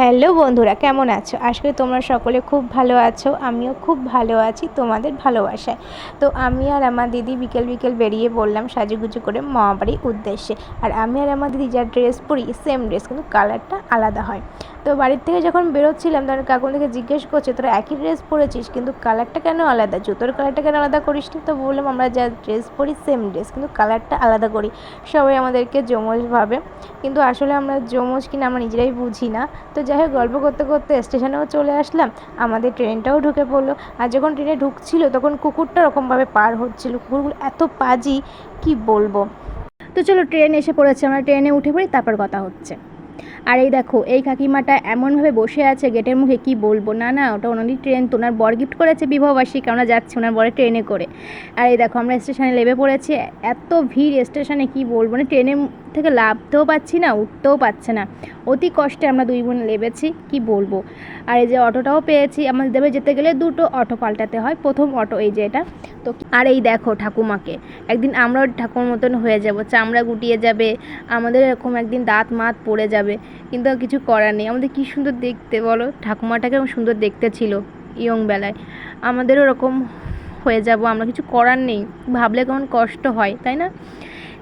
Hello বন্ধুরা, কেমন আছো? আজকে তোমরা সকলে খুব ভালো আছো, আমিও খুব ভালো আছি তোমাদের ভালোবাসায়। তো আমি আর আমার দিদি বিকেল বিকেল বেরিয়ে পড়লাম সাজুগুজু করে মামাবাড়ির উদ্দেশ্যে। আর আমি আর আমার দিদি যা ড্রেস পরি সেম ড্রেস কিন্তু কালারটা আলাদা হয়। তো বাড়ির থেকে যখন বেরোচ্ছিলাম, তখন কাকুন থেকে জিজ্ঞেস করছে, তোরা একই ড্রেস পরেছিস, কিন্তু কালারটা কেন আলাদা? জুতোর কালারটা কেন আলাদা করিস নি তো বললাম, আমরা যা ড্রেস পরি সেম ড্রেস কিন্তু কালারটা আলাদা করি। সবাই আমাদেরকে যমজ ভাবে, কিন্তু আসলে আমরা যমজ কিনা আমরা নিজেরাই বুঝি না। তো যাই হোক, গল্প করতে করতে স্টেশনেও চলে আসলাম, আমাদের ট্রেনটাও ঢুকে পড়ল। আর যখন ট্রেনে ঢুকছিল, তখন কুকুরটা ওরকমভাবে পার হচ্ছিল। কুকুরগুলো এত পাজি, কি বলব? তো চলো, ট্রেন এসে পড়েছে। আমরা ট্রেনে উঠে পড়ি, তারপর কথা হচ্ছে। আর এই দেখো, এই কাকিমাটা এমনভাবে বসে আছে গেটের মুখে, কি বলব? না না, ওটা ওনারই ট্রেন তো ওনার বর গিফট করেছে বিবাহবাসী কেননা যাচ্ছি ওনার বরে ট্রেনে করে। আর এই দেখো, আমরা স্টেশনে নেমে পড়েছি, এত ভিড় স্টেশনে কি বলব? না ট্রেনের থেকে লাভতেও পাচ্ছি না, উঠতেও পাচ্ছে না। অতি কষ্টে আমরা দুই বোন লেবেছি, কি বলব? আর এই যে অটোটাও পেয়েছি আমাদের দেবে যেতে গেলে দুটো অটো পাল্টাতে হয়, প্রথম অটো এই যে এটা। তো আর এই দেখো ঠাকুমাকে, একদিন আমরাও ঠাকুর মতন হয়ে যাব, চামড়া গুটিয়ে যাবে, আমাদের এরকম একদিন দাঁত মাত পড়ে যাবে, কিন্তু কিছু করার নেই। আমাদের কি সুন্দর দেখতে বলো? ঠাকুমাটাকে সুন্দর দেখতে ছিল ইয়ং বেলায়। আমাদেরও এরকম হয়ে যাব, আমরা কিছু করার নেই। ভাবলে কেমন কষ্ট হয়, তাই না?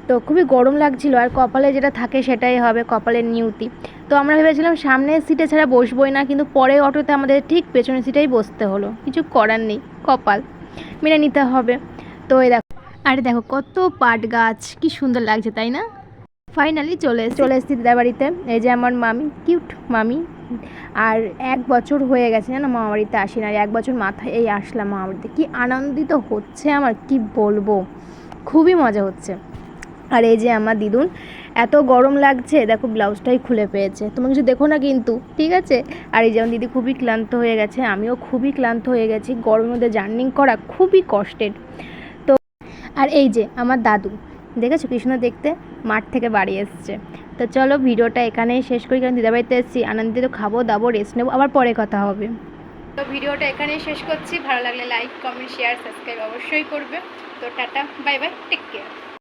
তো খুবই গরম লাগছিল আর কপালে যেটা থাকে সেটাই হবে কপালের নিয়তি তো আমরা ভেবেছিলাম সামনের সিটে ছাড়া বসবোই না কিন্তু পরে অটোতে আমাদের ঠিক পেছনের সিটেই বসতে হলো। কিছু করার নেই কপাল মেনে নিতে হবে। তো এই দেখো আরে দেখো কত পাট গাছ কি সুন্দর লাগছে তাই না? ফাইনালি চলে এসে চলে এসেছি দিদার বাড়িতে। এই যে আমার মামি কিউট মামি। আর এক বছর হয়ে গেছে জানো মামা বাড়িতে আসি না আর এক বছর মাথায় এই আসলাম মামা বাড়িতে। কী আনন্দিত হচ্ছে আমার কি বলব? খুবই মজা হচ্ছে। আর এই যে আমার দিদুন, এত গরম লাগছে, দেখো ব্লাউজটাই খুলে পেয়েছে। তোমার কিছু দেখো না কিন্তু, ঠিক আছে? আর এই যেমন দিদি খুবই ক্লান্ত হয়ে গেছে, আমিও খুবই ক্লান্ত হয়ে গেছি, গরমের মধ্যে জার্নিং করা খুবই কষ্টের। তো আর এই যে আমার দাদু, দেখেছ কৃষ্ণ দেখতে? মাঠ থেকে বাড়ি এসছে। তো চলো ভিডিওটা এখানেই শেষ করি, কারণ দিদাবাড়িতে এসেছি আনন্দিত খাব, দাবো রেস্ট নেব, আবার পরে কথা হবে। তো ভিডিওটা এখানেই শেষ করছি, ভালো লাগলে লাইক কমেন্ট শেয়ার সাবস্ক্রাইব অবশ্যই করবে। তো tata bye bye take care